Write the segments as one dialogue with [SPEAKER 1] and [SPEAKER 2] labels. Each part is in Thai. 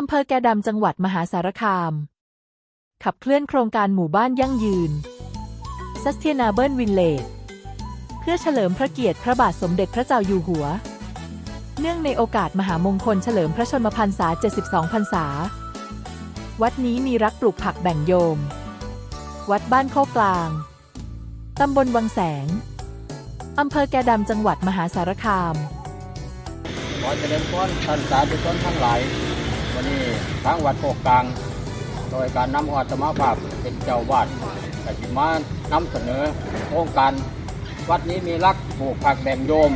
[SPEAKER 1] อำเภอแกดำจังหวัดมหาสารคาม ขับเคลื่อนโครงการหมู่บ้านยั่งยืน Sustainable Village เพื่อเฉลิมพระเกียรติพระบาทสมเด็จพระเจ้าอยู่หัว เนื่องในโอกาสมหามงคลเฉลิมพระชนมพรรษา 72 พรรษา วัดนี้มีรักปลูกผักแบ่งโยม วัดบ้านโคกกลาง ตำบลวังแสง อำเภอแกดำจังหวัดมหาสารคาม
[SPEAKER 2] ขอเจริญพรท่านสาธุชนทั้งหลาย วันนี้ทางวัดโคกกลาง โดยการนำอาตมาภาพเป็นเจ้าวาดกจิมานำเสนอโครงการ วัดนี้มีรักปลูกผักแบ่งโยม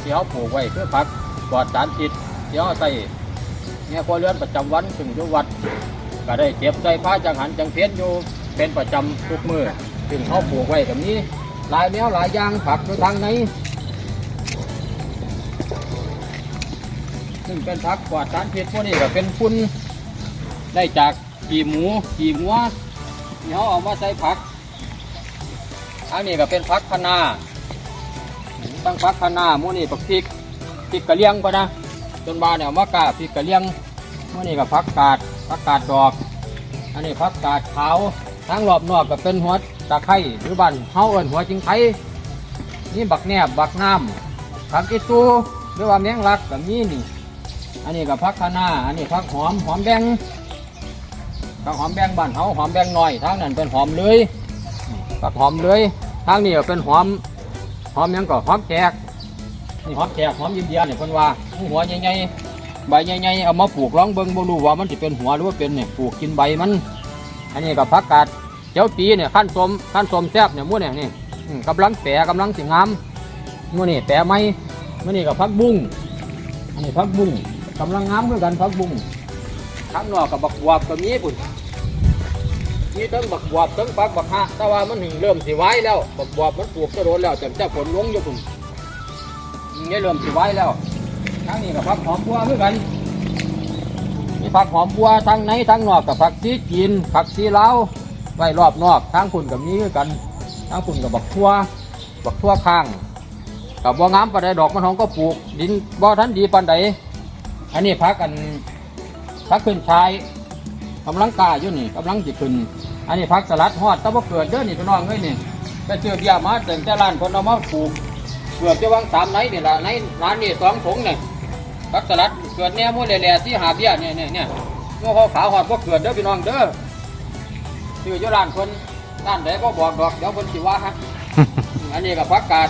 [SPEAKER 2] ที่เขาปลูกไว้เพื่อผักปลอดสารพิษที่เขาใส่เนี่ยครัวเรือนประจำวันถึงทุกวัด ก็ได้เก็บใส่ผ้าจังหันจังเพี้ยนอยู่เป็นประจำทุกมือซึ่งเขาปลูกไว้แบบนี้หลายแนวหลายอย่างผักในทางไหน ซึ่งเป็นผักปลอดสารพิษพวกนี้ก็เป็นฝุ่นได้จากขี่หมูขี่งัวที่เขาเอามาใส่ผักอันนี้ก็เป็นผักคะนาตั้งผักคะนามูนี่ปักพริกพริกกะเลียงก็นะจนบานเนี่ยมากาพริกกะเลียงมูนี่ก็ผักกาดผักกาดดอก อันนี้ผักกาดขาวทั้งรอบนอกก็เป็นหัวตะไคร้หรือบ้นเฮาเอิ้นหัวจิงไคนี่บักแนบบักน้ำผักอีตูหรือว่าแมงลักกับนี้นี่ อันนี้ก็ผักคะน้าอันนี้ผักหอมหอมแบงผักหอมแบงบ้านเฮาหอมแบงหน้อยทางนั้นเป็นหอมเลยผักหอมเลยทางนี้ก็เป็นหอมหอมยังก็หอมแจกนี่หอมแจกหอมยินเดียเนี่เพิ่นว่าหัวใหญ่ๆใบใหญ่ๆเอามาปลูกลองเบิ่งบ่รู้ว่ามันสิเป็นหัวหรือว่าเป็นเนี่ยปลูกกินใบมัน อันนี้ก็ผักกาดเจ้าปีเนี่ยขั้นสมขั้นสมแซ่บเนี่ยมู่เนี่ยนี่กำลังแปรกำลังสิงามมู่นี่แปรไหมหมู่นี่ก็ผักบุ้งอันนี้พักบุ้ง กำลังงามคือกันพักบุ้งข้างนอกกับบักบวบก็มีปุ่นมีทั้งบักบวบทั้งปักบักฮะแต่ว่ามันถึงเริ่มสิไว้แล้วบักบวบมันปลูกจะโดนแล้วแต่จะผลลงอยู่ปุ่นนี่เริ่มสิไว้แล้วทั้งนี้กับพักหอมบัวคือกันมีผักหอมบัวทั้งในทั้งนอกกับผักซีจีนผักซีลาวไว้รอบนอกทั้งคุณกับนี้คือกันทั้งคุณกับบักทั่วบักทั่วข้างกับบ่งามปาใดดอกมันหอมก็ปลูก ดินบ่ทันดีปานใด อันนี้พักกันพักขึ้นชายกำลังกล้าอยู่นี่กำลังจิขึ้น อันนี้พักสลัดฮอดแตะบ่เกิดเด้อนี่พี่น้องเอ้ยนี่ไปเจอเบี้ยมาแต่งแต่ร้านคนเอามาปลูกเกือบจะวางสามไหนนี่ล่ะในร้านนี่สองถุงนี่พักสลัดเกิดแน่หมูแหล่ๆที่หาเบี้ยเนี่ยเนี่ยเนี่ยงูเขาขาวหอดบ่เกิดเด้อพี่น้องเด้อซื้ออยู่ร้านคนร้านไหนก็บอกดอกเดี๋ยวคนสิว่าฮะอันนี้ก็พักกาด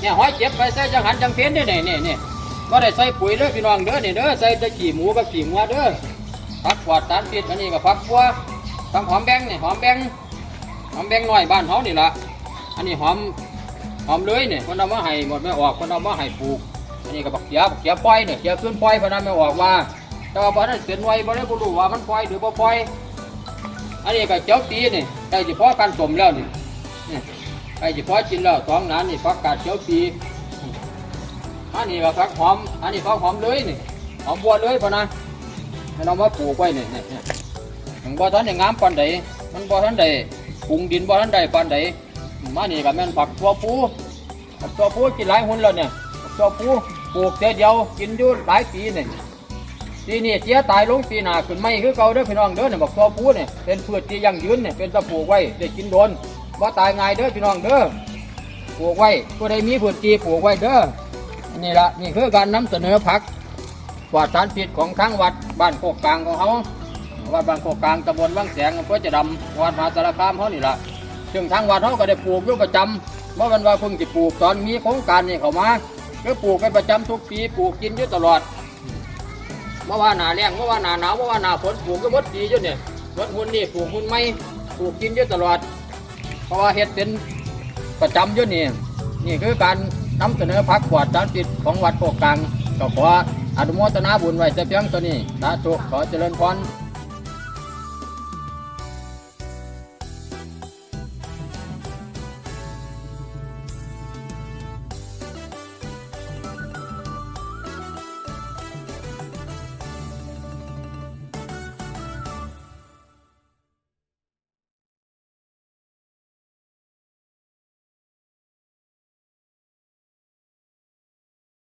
[SPEAKER 2] เนี่ยหอยเจ็บไปใส่จังหันจังเพี้ยนนี่นี่นี่นี่ ก็ได้ใส่ปุ๋ยเด้อพี่น้องเด้อนี่เด้อใส่แตะขี้หมูกับขี้งัวเด้อผักปลอดสารพิษอันนี้ก็ผักบัวผักหอมแบงนี่หอมแบงหอมแบงน้อยบ้านเฮานี่ละอันนี้หอมหอมเลยเนี่ยคนเอามาให้หมดไม่ออกคนเอามาให้ปลูก อันนี้ก็บักเขียบักเขียปล่อยเนี่ยเขียขึ้นปล่อยเพนนันไม่ออกว่า แต่ว่าบ่ได้เสียนไว้บ่ได้บ่รู้ว่ามันปล่อยหรือบ่ปล่อย อันนี้ก็เจ้าตีนี่ใกล้สิพอกันสมแล้วนี่นี่ใกล้สิพอกินแล้วสองหนานนี่ผักกาดเจ้าตี อันนี้ก็ผักหอม อันนี้ผักหอมเลยนี่ หอมบัวเลยพอนะให้เรามาปลูกไว้นี่นี่นี่มันบ่ทันได้งามปานใดมันบ่ทันได้ปรุงดินบ่ทันได้ปานใดมานี่ก็แม่นผักตัวปูผักตัวปูกินหลายหุ่นแล้วเนี่ยผักตัวปูปลูกเดียวเดียวกินอยู่หลายปีนี่ปีนี้เสียตายลงปีหน้าขึ้นไม่คือเก่าเด้อพี่น้องเด้อเนี่ยบักตัวปูเนี่ยเป็นพืชที่ยั่งยืนเนี่ยเป็นตะปลูกไว้ได้กินโดนบ่ตายง่ายเด้อพี่น้องเด้อปลูกไว้ผู้ใดมีพืชที่ปลูกไว้เด้อ นี่ละนี่คือการนำเสนอผักปลอดสารพิษของทั้งวัดบ้านโคกกลางของเขาวัดบ้านโคกกลางตำบลวังแสงอำเภอจะดำวัดมหาสารคามเขานี่ละซึ่งทางวัดเขาก็ได้ปลูกอยู่ประจำเมื่อวันว่าเพิ่งจะปลูกตอนมีโครงการนี่เข้ามาก็ปลูกกันประจำทุกปีปลูกกินอยู่ตลอดเมื่อว่าหนาแรงเมื่อว่าหนาหนาวเมื่อว่าหนาฝนปลูกก็มดปีอยู่เนี่ยรถหุ่นนี่ปลูกหุ่นไม่ปลูกกินอยู่ตลอด เพราะว่าเฮ็ดเป็นประจำอยู่นี่นี่คือการ นำเสนอพักปลอดสารพิษของวัดโปกกลางก็ขออนุโมทนาบุญไว้แต่เพียงตัวนี้สาธุขอเจริญพร